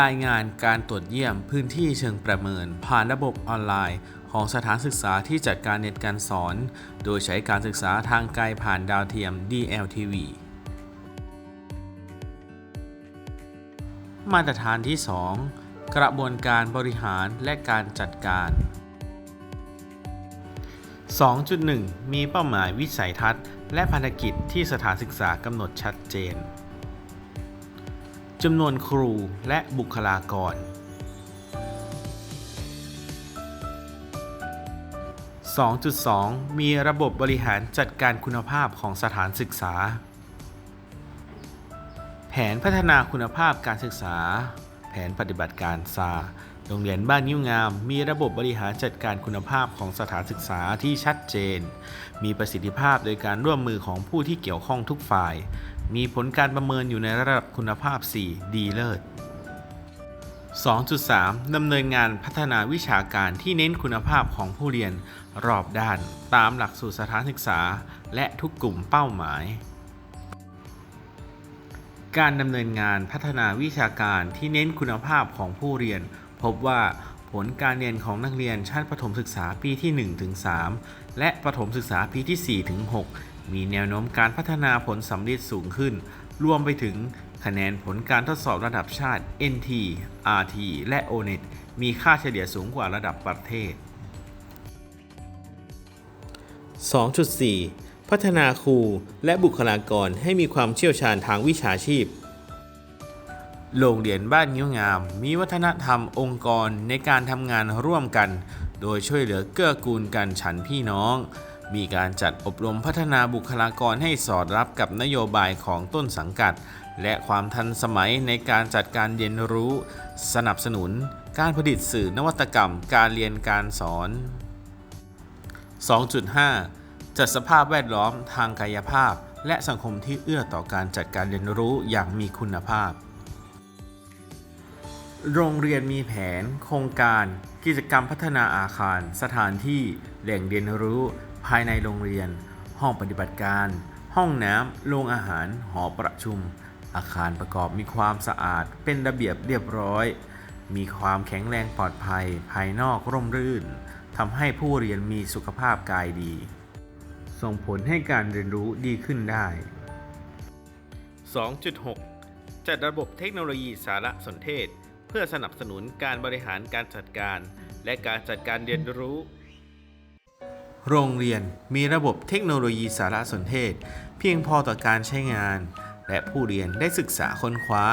รายงานการตรวจเยี่ยมพื้นที่เชิงประเมิน ผ่านระบบออนไลน์ ของสถานศึกษาที่จัดการเรียนการสอน โดยใช้การศึกษาทางไกลผ่านดาวเทียม DLTV มาตรฐานที่ 2 กระบวนการบริหารและการจัดการ 2.1 มีเป้าหมายวิสัยทัศน์ และภารกิจที่สถานศึกษากำหนดชัดเจน จำนวนครูและบุคลากร 2.2 มีระบบบริหารจัดการคุณภาพของสถานศึกษา แผนพัฒนาคุณภาพการศึกษา แผนปฏิบัติการซาโรงเรียนบ้านยิ้วงาม มีระบบบริหารจัดการคุณภาพของสถานศึกษาที่ชัดเจน มีประสิทธิภาพโดยการร่วมมือของผู้ที่เกี่ยวข้องทุกฝ่าย มีผลการประเมินอยู่ในระดับคุณภาพ 4 ดีเลิศ 2.3 ดำเนินงานพัฒนาวิชาการที่เน้นคุณภาพของผู้เรียนรอบด้าน ตามหลักสูตรสถานศึกษา และทุกกลุ่มเป้าหมาย การดำเนินงานพัฒนาวิชาการที่เน้นคุณภาพของผู้เรียน พบว่าผลการเรียนของนักเรียนชั้นประถมศึกษาปีที่ 1-3 และประถมศึกษาปีที่ 4-6 มีแนวโน้มการพัฒนาผลสำเร็จสูงขึ้น รวมไปถึงคะแนนผลการทดสอบระดับชาติ NT RT และ ONET มีค่าเฉลี่ยสูงกว่าระดับประเทศ 2.4 พัฒนาครูและบุคลากรให้มีความเชี่ยวชาญทางวิชาชีพ โรงเรียนบ้านงิ้วงาม มีวัฒนธรรมองค์กรในการทำงานร่วมกัน โดยช่วยเหลือเกื้อกูลกันฉันพี่น้อง มีการจัดอบรมพัฒนาบุคลากรให้สอดรับกับนโยบายของต้นสังกัด และความทันสมัยในการจัดการเรียนรู้ สนับสนุน การผลิตสื่อนวัตกรรม การเรียนการสอน 2.5 จัดสภาพแวดล้อมทางกายภาพ และสังคมที่เอื้อต่อการจัดการเรียนรู้อย่างมีคุณภาพ โรงเรียนมีแผน โครงการ กิจกรรมพัฒนาอาคาร สถานที่แหล่งเรียนรู้ ภายในโรงเรียน ห้องปฏิบัติการ ห้องน้ำโรงอาหาร หอประชุม อาคารประกอบมีความสะอาด เป็นระเบียบเรียบร้อย มีความแข็งแรงปลอดภัย ภายนอกร่มรื่นทำให้ผู้เรียนมีสุขภาพกายดี ส่งผลให้การเรียนรู้ดีขึ้นได้ 2.6 จัดระบบเทคโนโลยีสารสนเทศ เพื่อสนับสนุนการบริหารการจัดการ และการจัดการเรียนรู้ โรงเรียนมีระบบเทคโนโลยีสารสนเทศ เพียงพอต่อการใช้งาน และผู้เรียนได้ศึกษาค้นคว้า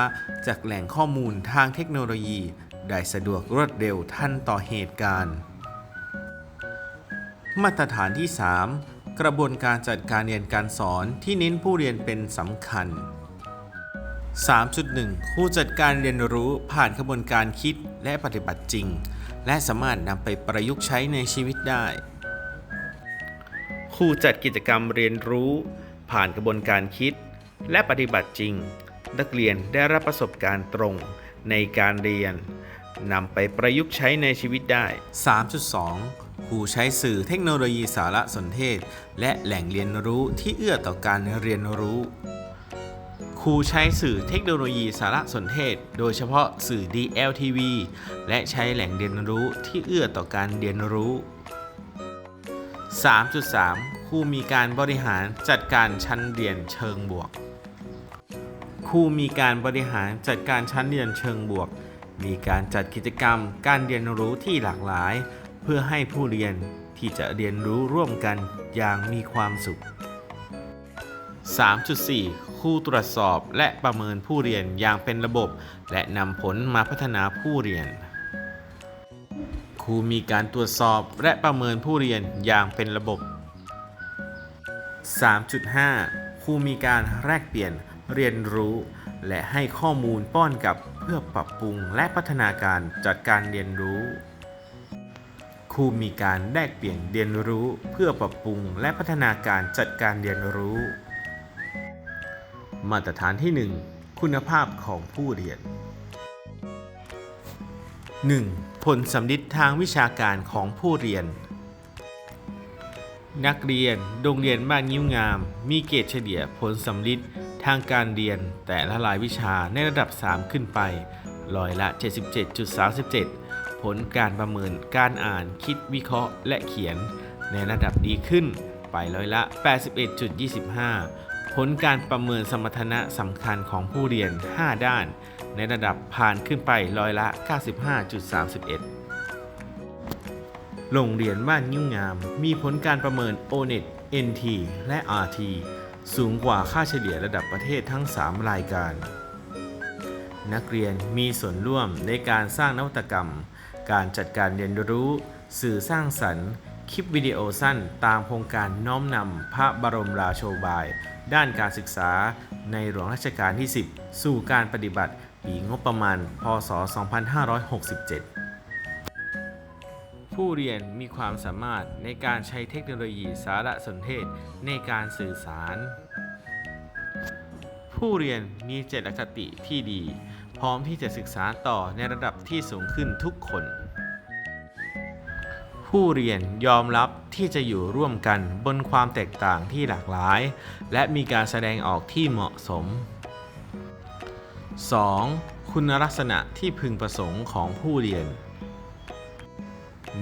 จากแหล่งข้อมูลทางเทคโนโลยี ได้สะดวกรวดเร็วทันต่อเหตุการณ์ มาตรฐานที่ 3 กระบวนการจัดการเรียนการสอนที่เน้นผู้เรียนเป็นสำคัญ 3.1ครูจัดการเรียนรู้ผ่านกระบวนการคิดและปฏิบัติจริง และสามารถนำไปประยุกต์ใช้ในชีวิตได้ ครูจัดกิจกรรมเรียนรู้ ผ่านกระบวนการคิด และปฏิบัติจริง นักเรียนได้รับประสบการณ์ตรงในการเรียนนำไปประยุกต์ใช้ในชีวิตได้ 3.2 ครูใช้สื่อเทคโนโลยีสารสนเทศ และแหล่งเรียนรู้ที่เอื้อต่อการเรียนรู้ ครูใช้สื่อเทคโนโลยีสารสนเทศ โดยเฉพาะสื่อ DLTV และใช้แหล่งเรียนรู้ที่เอื้อต่อการเรียนรู้ 3.3ครูมีการบริหารจัดการชั้นเรียนเชิงบวกครูมีการบริหารจัดการชั้นเรียนเชิงบวก มีการจัดกิจกรรม การเรียนรู้ที่หลากหลาย เพื่อให้ผู้เรียนที่จะเรียนรู้ร่วมกันอย่างมีความสุข 3.4ครูตรวจสอบและประเมินผู้เรียนอย่างเป็นระบบ และนำผลมาพัฒนาผู้เรียน ครูมีการตรวจสอบและประเมินผู้เรียนอย่างเป็นระบบ 3.5 ครูมีการแลกเปลี่ยนเรียนรู้ และให้ข้อมูลป้อนกับเพื่อปรับปรุงและพัฒนาการจัดการเรียนรู้ ครูมีการแลกเปลี่ยนเรียนรู้เพื่อปรับปรุงและพัฒนาการจัดการเรียนรู้ มาตรฐานที่ 1 คุณภาพของผู้เรียน 1. ผลสำลิดทางวิชาการของผู้เรียน นักเรียนโรงเรียนบ้านยิ้วงาม มีเกรดเฉลี่ยผลสำลิดทางการเรียนแต่ละรายวิชาในระดับ 3 ขึ้นไปร้อยละ 77.37 ผลการประเมินการอ่านคิดวิเคราะห์และเขียน ในระดับดีขึ้นไปร้อยละ 81.25 ผลการประเมินสมรรถนะสำคัญของผู้เรียน 5 ด้าน ในระดับผ่านขึ้นไปร้อยละ 95.31 โรงเรียนบ้านยิ่งงาม มีผลการประเมิน O-NET NT และ RT สูงกว่าค่าเฉลี่ยระดับประเทศทั้ง 3 รายการ นักเรียนมีส่วนร่วมในการสร้างนวัตกรรม การจัดการเรียนรู้ สื่อสร้างสรรค์ คลิปวิดีโอสั้นตามโครงการน้อมนำพระบรมราโชบาย ด้านการศึกษาในหลวงรัชกาลที่ 10 สู่การปฏิบัติ ปีงบประมาณ พศ 2567 ผู้เรียนมีความสามารถในการใช้เทคโนโลยีสารสนเทศในการสื่อสาร ผู้เรียนมีเจตคติที่ดี พร้อมที่จะศึกษาต่อในระดับที่สูงขึ้นทุกคน ผู้เรียนยอมรับที่จะอยู่ร่วมกันบนความแตกต่างที่หลากหลาย และมีการแสดงออกที่เหมาะสม 2. คุณลักษณะที่พึงประสงค์ของผู้เรียน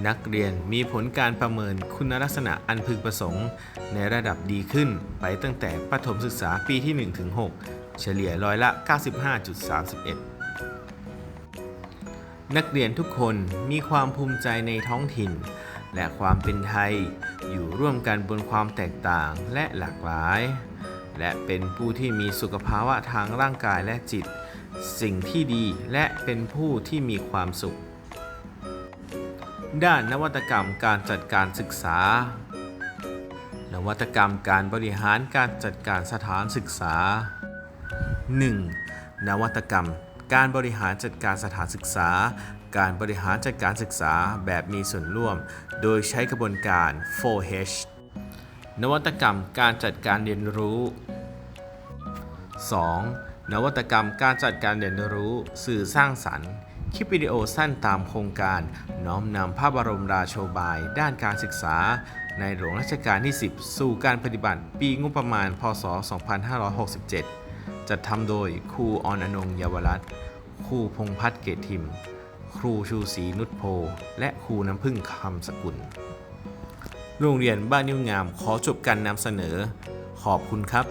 นักเรียนมีผลการประเมินคุณลักษณะอันพึงประสงค์ ในระดับดีขึ้นไปตั้งแต่ประถมศึกษาปีที่1ถึง6เฉลี่ยร้อยละ 95.31นักเรียนทุกคนมีความภูมิใจในท้องถิ่น และความเป็นไทย อยู่ร่วมกันบนความแตกต่างและหลากหลาย และเป็นผู้ที่มีสุขภาวะทางร่างกายและจิต สิ่งที่ดีและเป็นผู้ที่มีความสุข ด้านนวัตกรรมการจัดการศึกษา นวัตกรรมการบริหารการจัดการสถานศึกษา 1. นวัตกรรม การบริหารจัดการสถานศึกษา การบริหารจัดการศึกษาแบบมีส่วนร่วม โดยใช้กระบวนการ 4H นวัตกรรมการจัดการเรียนรู้ 2. นวัตกรรมการจัดการเรียนรู้ สื่อสร้างสรรค์ คลิปวิดีโอสั้นตามโครงการ น้อมนำพระบรมราโชบาย ด้านการศึกษา ในหลวงรัชกาลที่ 10 สู่การปฏิบัติ ปีงบประมาณ พศ 2567 จัดทำโดยครูออนอนงเยาวรัตน์ครูพงพัฒน์เกตทิม ครูชูศรีนุชโพ และครูน้ำพึ่งคำสกุล โรงเรียนบ้านนิ้วงามขอจบการนำเสนอ ขอบคุณครับ